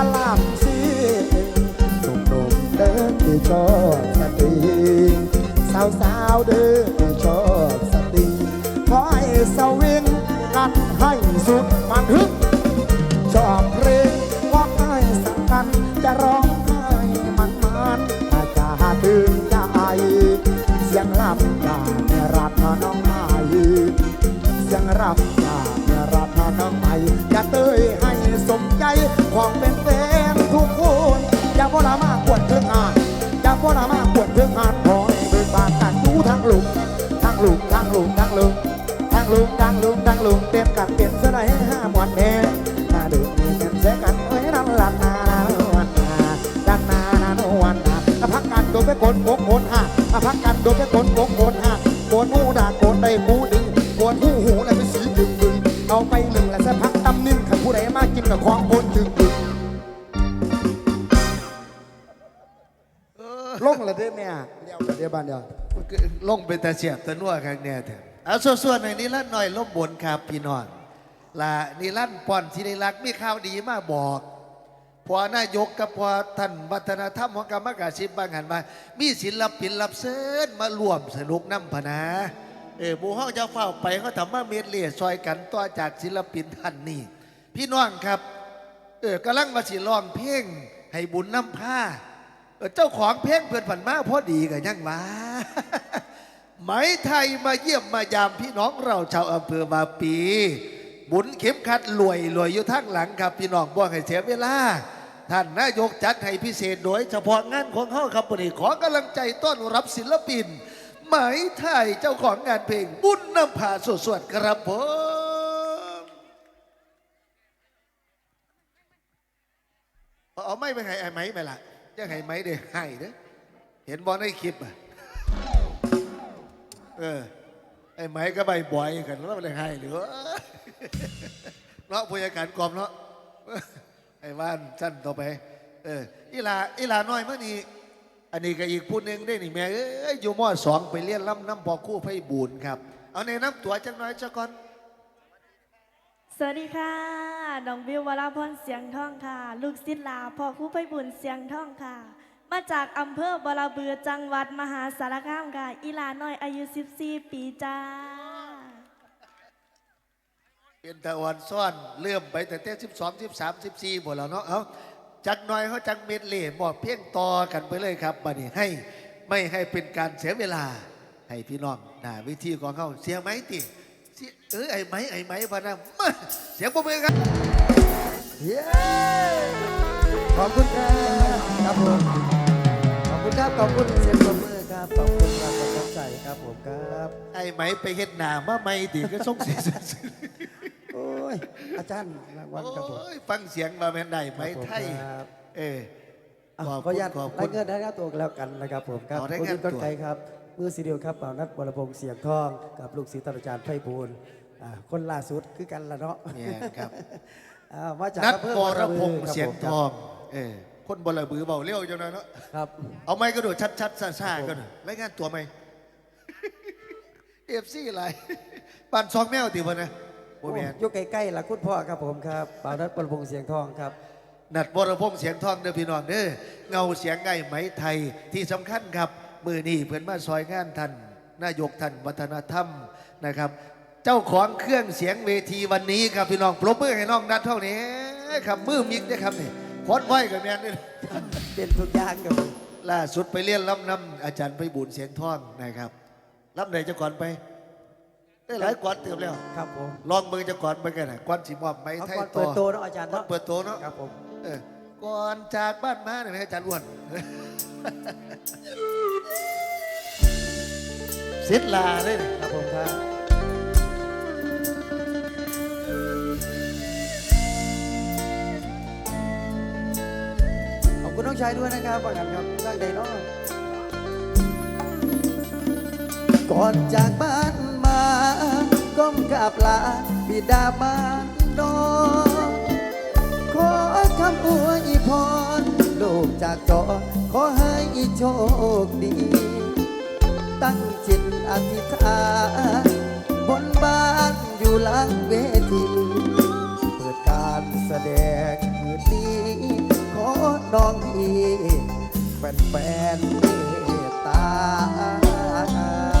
าลำซีหนุ่มๆเดินที่ชอบสตรีสาวๆเดินที่ชอบ ทางลุกทั้งลุกทั้งลุกทั้งลุงเต็มกันเต็มเสยได้ห้าหมวนแม่นาดึกมีเงินเสียกันเอ้ยนั่นลันนาวันนาดันนานานวันนาพักกันโดนไปคนโกโกนห้าพักกันโดนไปคนโกโกนห้าโกนหูด่าโกนได้หูดึงโกนหูหูแล้วไปสีดึงดึงเอาไปหนึ่งแล้วสักพักตำนิ่งขันผู้ใดมากินกับของโกนดึงดึงเออลงละเด้อแม่เดี๋ยวเดี๋ยวบ้านเดียวลงเป็นตาเสียบตานัวครั้งเนี่ยเถอะ เอาส่วนๆในนี้ละหน่อยลบบนครับพี่น้องละนี่ลั่นป่อนที่ได้รักมีข่าวดีมาบอกพอนายกกับพอท่านวัฒนธรรมของกรรมการสิบบางหันมา มีศิลปินรับเชิญมาร่วมสนุกน้ำพนะเออหมู่ห้องจะเฝ้าไปเขาทำมาเมดเลียซอยกันต่อจากศิลปินท่านนี่พี่น้องครับเออกำลังมาสิร้องเพลงให้บุญน้ำผ้าเออเจ้าของเพลงเพื่อนผันมาพอดีกันยังวะ ไหมไทยมาเยี่ยมมายามพี่น้องเราชาวอำเภอบาปี บุญเข็มขัดรวยรวยอยู่ทางหลังครับ พี่น้องบ่ให้เสียเวลา ท่านนายกจัดให้พิเศษโดยเฉพาะงานของเขาครับวันนี้ขอกำลังใจต้อนรับศิลปินไหมไทยเจ้าของงานเพลงบุญนำพาสวดๆครับผมเอาเอไม่ไปให้ไอ้ไหมไปละจะให้ไหมเด้ให้เด้อเห็นบอลในคลิปอะ เออ ไอ้ไหมก็ใบบ่อยกันแล้วไม่ได้ให้หรือเนาะพยาการกรอบเนาะไอ้ว่านสั้นต่อไป เอออีลาอีลาน้อยเมื่อนี้อันนี้ก็อีกผู้หนึ่งได้หนี่แม่เอ้ยอยู่มอสองไปเรียนลำน้ำพอคู่ไพบูลย์ครับ เอาในน้ำตัวจังน้อยจักก่อนสวัสดีค่ะน้องบิววราพรเสียงท่องค่ะ ลูกศิษย์ลาพ่อครู่ไปบุญเสียงท่องค่ะ มาจากอำเภอบรบือจังหวัดมหาสารคามค่ะอีหลาน้อยอายุ 14 ปีจ้า เป็นตะวันซ่อนเลื่อมไปแต่เต้สิบสองสิบสามสิบสี่หมดแล้วเนาะเอาจักหน่อยเขาจักเม็ดเล่บอกเพียงต่อกันไปเลยครับบัดนี้ให้ไม่ให้เป็นการเสียเวลา ให้พี่น้องนะวิธีของเขาเสียไหมติเสียเออไอ้ไหมไอ้ไหมพะนะมาเสียงปรบมือครับเย้ขอบคุณครับครับผม ขอบคุณครับขอบคุณเสียงปรบมือครับ ขอบคุณครับขอบคุณใจครับผมครับ ไอ้ไหมไปเฮ็ดหนามาไม่ติก็ส่งเสียงโอ้ย อาจารย์รางวัลครับผม โอ้ยฟังเสียงมาแม่นได้ไหมไทย ครับ เอออะขอบขออคุนุณญาตขอบราคุยณ เงินได้ครับตัวแล้วกันนะครับผมครับขอรายคุณงานต้นตัวไก่ครับ มือสีเดียวครับเป่านัดบรพงษ์เสียงทองกับลูกศิษย์อาจารย์ไพบูลย์อ่าคนล่าสุดคือกันละเนาะเนี่ยครับ อ่ามาจากนัดอำเภกอรพงษ์ครับเสียงผมทอง เออ คนบลบือเบาเลี้ยวจังนะเนาะครับ เอาไม้กระโดดชัดๆซ่าๆก็หน่อยรายงานตัวไหมเอฟซีอะไรปั่นซองแมวติวะนะโมโอ้แมนอยู่ใกล้ๆละคุณพ่อครับผมครับเป่านัดบรพงษ์เสียงทองครับนัดบรพงษ์เสียงทองเด้อพี่น้องเด้อเงาเสียงไงไหมไทยที่สำคัญครับมือนี่เพื่อนมาซอยงานท่านนายกท่านวัฒนธรรมนะครับ เจ้าของเครื่องเสียงเวทีวันนี้ครับพี่น้องปรบมือให้น้องนัดเท่านี้ครับมือมิกนะครับนี่ คอนไว้กับแมนนี่เป็นทุกอย่างครับผมล่าสุดไปเรียนลำนำอาจารย์ไปบุญเสียงทองนะครับลำไหนจะก่อนไปได้หลายก่อนเติมแล้ว ครับผม ลองมือจะก่อนไปกันนะก่อนสิมอบไม้เอาไทยก่อนต่เปิอดโตเนาะอาจารย์ก่อนเนาะเปิดโตเนาะครับผมเออก่อนจากบ้านมาเนี่ยอาจารย์อ้วนเสร็จลาเลยนี่ครับผมครับ น้องชายด้วยนะครับว่ากันครับสร้างใดเนาะก่อนจากบ้านมาก้มกราบลาบิดามารดอนขอคำอวยพรลูกจากจอขอให้โชคดี ตั้งจิตอธิษฐานบนบ้านอยู่หลังเวที เปิดการแสดงคืนนี้ น้องพี่แฟนๆเมตตา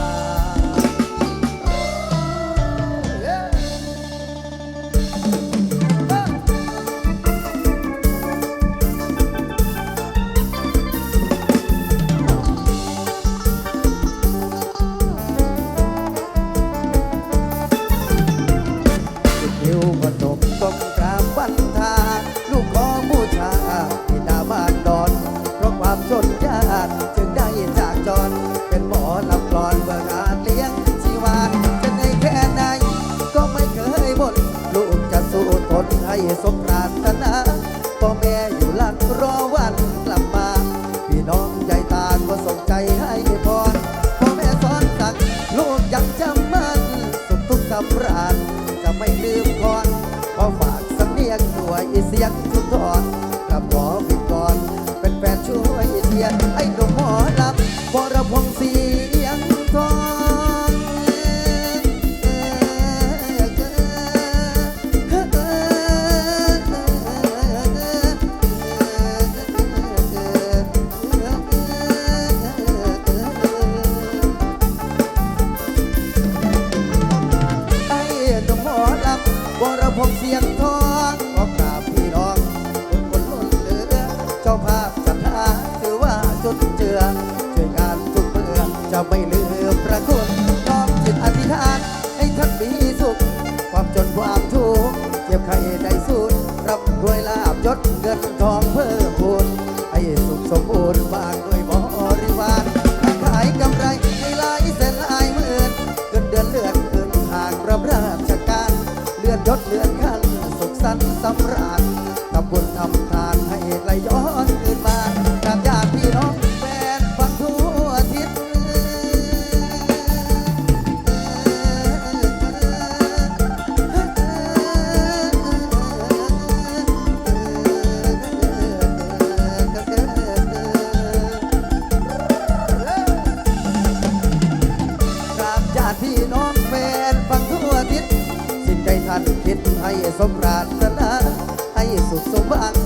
สำรานจะไม่ลืมก่อนขอฝากสำเนียงด้วยเสียงทุกทอนกับขอวิกรเป็นแฟนช่วยเชียร์ให้หนุ่มหมอลำบรพงศ์ศรี ไม่ลืมพระคุณน้อมจิตอธิษฐานให้ท่านมีสุข ความจนความทุกข์เจ็บไข้ได้สูญรับรวยลาบยศเงินทองเพิ่มพูนให้สุขสมบูรณ์บางด้วยบริวารให้ขายกำไรให้หลายแสนหลายหมื่นเงินเดือนเลือนขึ้นหากรับราชการ เลื่อนยศเลื่อนขั้นสุขสันต์สำราญทำบุญทำทานให้ไหลย้อน สมปรารถนาให้สุขสมหวัง